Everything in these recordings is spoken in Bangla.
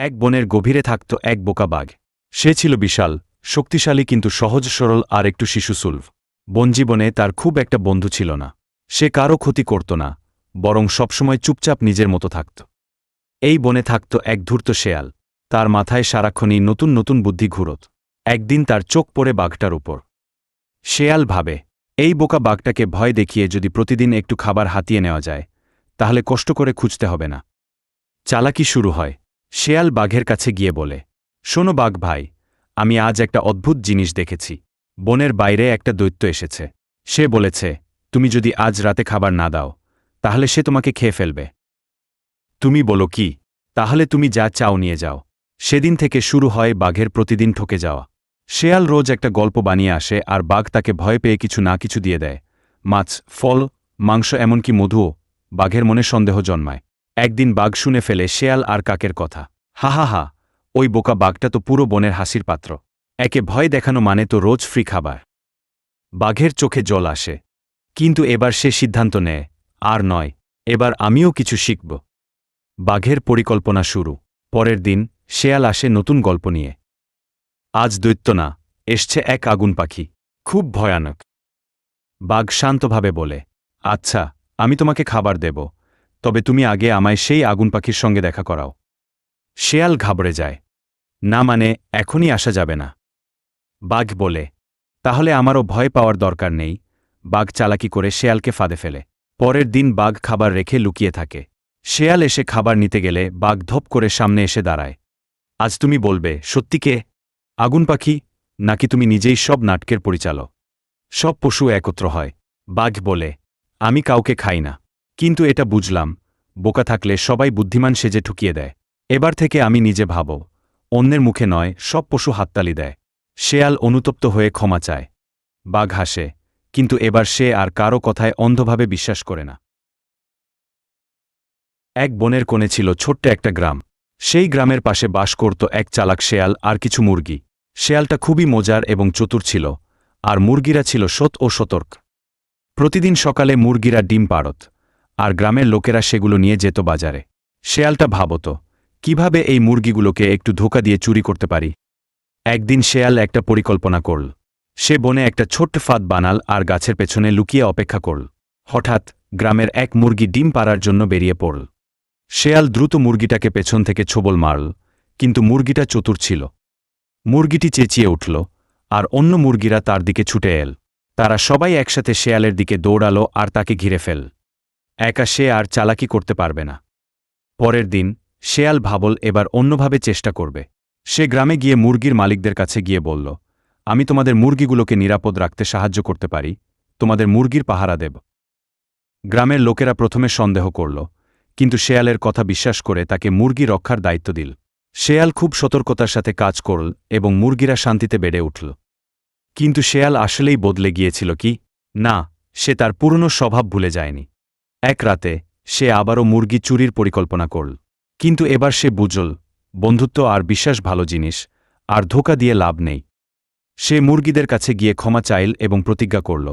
এক বনের গভীরে থাকত এক বোকা বাঘ। সে ছিল বিশাল, শক্তিশালী কিন্তু সহজ সরল আর একটু শিশুসুলভ। বনজীবনে তার খুব একটা বন্ধু ছিল না। সে কারও ক্ষতি করত না, বরং সবসময় চুপচাপ নিজের মতো থাকত। এই বনে থাকত এক ধূর্ত শেয়াল। তার মাথায় সারাক্ষণই নতুন নতুন বুদ্ধি ঘুরত। একদিন তার চোখ পড়ে বাঘটার উপর। শেয়াল ভাবে, এই বোকা বাঘটাকে ভয় দেখিয়ে যদি প্রতিদিন একটু খাবার হাতিয়ে নেওয়া যায়, তাহলে কষ্ট করে খুঁজতে হবে না। চালাকি শুরু হয়। শেয়াল বাঘের কাছে গিয়ে বলে, শোনো বাঘ ভাই, আমি আজ একটা অদ্ভুত জিনিস দেখেছি। বনের বাইরে একটা দৈত্য এসেছে। সে বলেছে, তুমি যদি আজ রাতে খাবার না দাও, তাহলে সে তোমাকে খেয়ে ফেলবে। তুমি বলো কি? তাহলে তুমি যা চাও নিয়ে যাও। সেদিন থেকে শুরু হয় বাঘের প্রতিদিন ঠকে যাওয়া। শেয়াল রোজ একটা গল্প বানিয়ে আসে আর বাঘ তাকে ভয় পেয়ে কিছু না কিছু দিয়ে দেয়। মাছ, ফল, মাংস, এমনকি মধুও বাঘের মনে সন্দেহ জন্মায়। একদিন বাঘ শুনে ফেলে শেয়াল আর কাকের কথা। হা হা হা, ওই বোকা বাঘটা তো পুরো বনের হাসির পাত্র। একে ভয় দেখানো মানে তো রোজ ফ্রি খাবার। বাঘের চোখে জল আসে। কিন্তু এবার সে সিদ্ধান্ত নেয়, আর নয়, এবার আমিও কিছু শিখব। বাঘের পরিকল্পনা শুরু। পরের দিন, শেয়াল আসে নতুন গল্প নিয়ে। আজ দৈত্য না, এসছে এক আগুন পাখি। খুব ভয়ানক। বাঘ শান্তভাবে বলে আচ্ছা আমি তোমাকে খাবার দেব। তবে তুমি আগে আমায় সেই আগুন পাখির সঙ্গে দেখা করাও। শেয়াল ঘাবড়ে যায়। না মানে এখনই আসা যাবে না। বাঘ বলে, তাহলে আমারও ভয় পাওয়ার দরকার নেই। বাঘ চালাকি করে শেয়ালকে ফাঁদে ফেলে। পরের দিন বাঘ খাবার রেখে লুকিয়ে থাকে। শেয়াল এসে খাবার নিতে গেলে বাঘ ধপ করে সামনে এসে দাঁড়ায়। আজ তুমি বলবে, সত্যি কে? আগুন পাখি? নাকি তুমি নিজেই সব নাটকের পরিচালক? সব পশু একত্র হয়। বাঘ বলে, আমি কাউকে খাই না। কিন্তু এটা বুঝলাম, বোকা থাকলে সবাই বুদ্ধিমান সেজে ঠুকিয়ে দেয়। এবার থেকে আমি নিজে ভাব, অন্যের মুখে নয়, সব পশু হাততালি দেয়। শেয়াল অনুতপ্ত হয়ে ক্ষমা চায়। বাঘ হাসে, কিন্তু এবার সে আর কারও কথায় অন্ধভাবে বিশ্বাস করে না। এক বনের কোণে ছিল ছোট্ট একটা গ্রাম। সেই গ্রামের পাশে বাস করত এক চালাক শেয়াল আর কিছু মুরগি। শেয়ালটা খুবই মজার এবং চতুর ছিল, আর মুরগিরা ছিল সৎ ও সতর্ক। প্রতিদিন সকালে মুরগিরা ডিম পাড়ত। আর গ্রামের লোকেরা সেগুলো নিয়ে যেত বাজারে। শেয়ালটা ভাবত, কীভাবে এই মুরগিগুলোকে একটু ধোকা দিয়ে চুরি করতে পারি? একদিন শেয়াল একটা পরিকল্পনা করল। সে বনে একটা ছোট্ট ফাঁদ বানাল আর গাছের পেছনে লুকিয়ে অপেক্ষা করল। হঠাৎ গ্রামের এক মুরগি ডিম পাড়ার জন্য বেরিয়ে পড়ল। শেয়াল দ্রুত মুরগিটাকে পেছন থেকে ছোবল মারল, কিন্তু মুরগিটা চতুর ছিল। মুরগিটি চেঁচিয়ে উঠল, আর অন্য মুরগিরা তার দিকে ছুটে এল। তারা সবাই একসাথে শেয়ালের দিকে দৌড়ালো আর তাকে ঘিরে ফেল। একা সে আর চালাকি করতে পারবে না। পরের দিন, শেয়াল ভাবল এবার অন্যভাবে চেষ্টা করবে। সে গ্রামে গিয়ে মুরগির মালিকদের কাছে গিয়ে বলল, আমি তোমাদের মুরগিগুলোকে নিরাপদ রাখতে সাহায্য করতে পারি। তোমাদের মুরগির পাহারা দেব। গ্রামের লোকেরা প্রথমে সন্দেহ করল, কিন্তু শেয়ালের কথা বিশ্বাস করে তাকে মুরগি রক্ষার দায়িত্ব দিল। শেয়াল খুব সতর্কতার সাথে কাজ করল এবং মুরগিরা শান্তিতে বেড়ে উঠল। কিন্তু শেয়াল আসলেই বদলে গিয়েছিল কি? না, সে তার পুরনো স্বভাব ভুলে যায়নি। এক রাতে সে আবারও মুরগি চুরির পরিকল্পনা করল। কিন্তু এবার সে বুঝল, বন্ধুত্ব আর বিশ্বাস ভালো জিনিস, আর ধোকা দিয়ে লাভ নেই। সে মুরগিদের কাছে গিয়ে ক্ষমা চাইল এবং প্রতিজ্ঞা করল,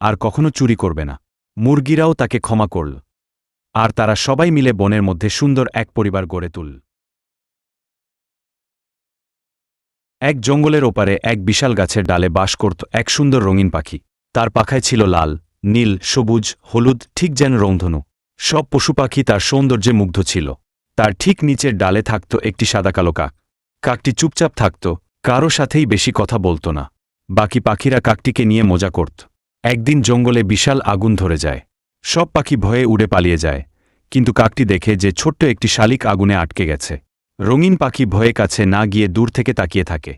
আর কখনো চুরি করবে না। মুরগিরাও তাকে ক্ষমা করল, আর তারা সবাই মিলে বনের মধ্যে সুন্দর এক পরিবার গড়ে তুল এক জঙ্গলের ওপারে এক বিশাল গাছের ডালে বাস করত এক সুন্দর রঙিন পাখি। তার পাখায় ছিল লাল নীল, সবুজ, হলুদ, ঠিক যেন রংধনু। সব পশুপাখি তার সৌন্দর্যে মুগ্ধ ছিল। তার ঠিক নিচের ডালে থাকত একটি সাদা কালো কাক। কাকটি চুপচাপ থাকত, কারও সাথেই বেশি কথা বলত না। বাকি পাখিরা কাকটিকে নিয়ে মজা করত। একদিন জঙ্গলে বিশাল আগুন ধরে যায়। সব পাখি ভয়ে উড়ে পালিয়ে যায়। কিন্তু কাকটি দেখে যে ছোট্ট একটি শালিক আগুনে আটকে গেছে। রঙিন পাখি ভয়ে কাছে না গিয়ে দূর থেকে তাকিয়ে থাকে।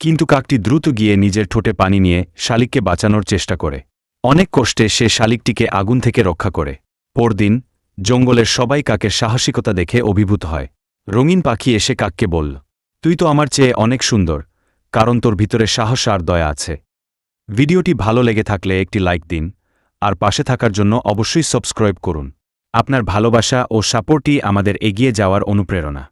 কিন্তু কাকটি দ্রুত গিয়ে নিজের ঠোঁটে পানি নিয়ে শালিককে বাঁচানোর চেষ্টা করে। অনেক কষ্টে সে শালিকটিকে আগুন থেকে রক্ষা করে। পরদিন জঙ্গলের সবাই কাকের সাহসিকতা দেখে অভিভূত হয়। রঙিন পাখি এসে কাককে বলল, তুই তো আমার চেয়ে অনেক সুন্দর, কারণ তোর ভিতরে সাহস আর দয়া আছে। ভিডিওটি ভালো লেগে থাকলে একটি লাইক দিন, আর পাশে থাকার জন্য অবশ্যই সাবস্ক্রাইব করুন। আপনার ভালোবাসা ও সাপোর্টই আমাদের এগিয়ে যাওয়ার অনুপ্রেরণা।